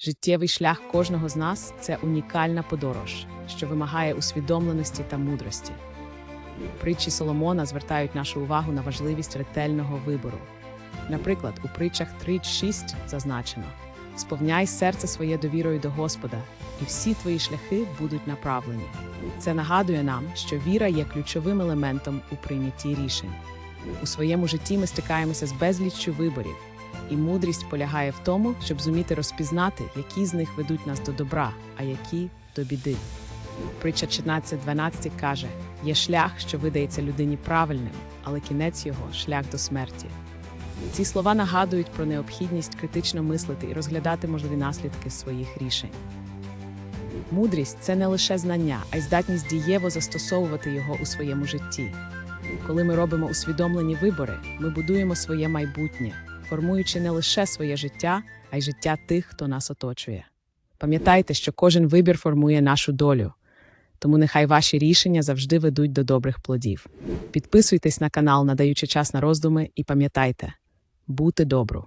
Життєвий шлях кожного з нас це унікальна подорож, що вимагає усвідомленості та мудрості. Притчі Соломона звертають нашу увагу на важливість ретельного вибору. Наприклад, у притчах 3.6 зазначено: сповняй серце своє довірою до Господа, і всі твої шляхи будуть направлені. Це нагадує нам, що віра є ключовим елементом у прийнятті рішень. У своєму житті ми стикаємося з безліччю виборів, і мудрість полягає в тому, щоб зуміти розпізнати, які з них ведуть нас до добра, а які до біди. Притча 14.12 каже: є шлях, що видається людині правильним, але кінець його шлях до смерті. Ці слова нагадують про необхідність критично мислити і розглядати можливі наслідки своїх рішень. Мудрість це не лише знання, а й здатність дієво застосовувати його у своєму житті. Коли ми робимо усвідомлені вибори, ми будуємо своє майбутнє, формуючи не лише своє життя, а й життя тих, хто нас оточує. Пам'ятайте, що кожен вибір формує нашу долю, тому нехай ваші рішення завжди ведуть до добрих плодів. Підписуйтесь на канал, надаючи час на роздуми, і пам'ятайте бути добру.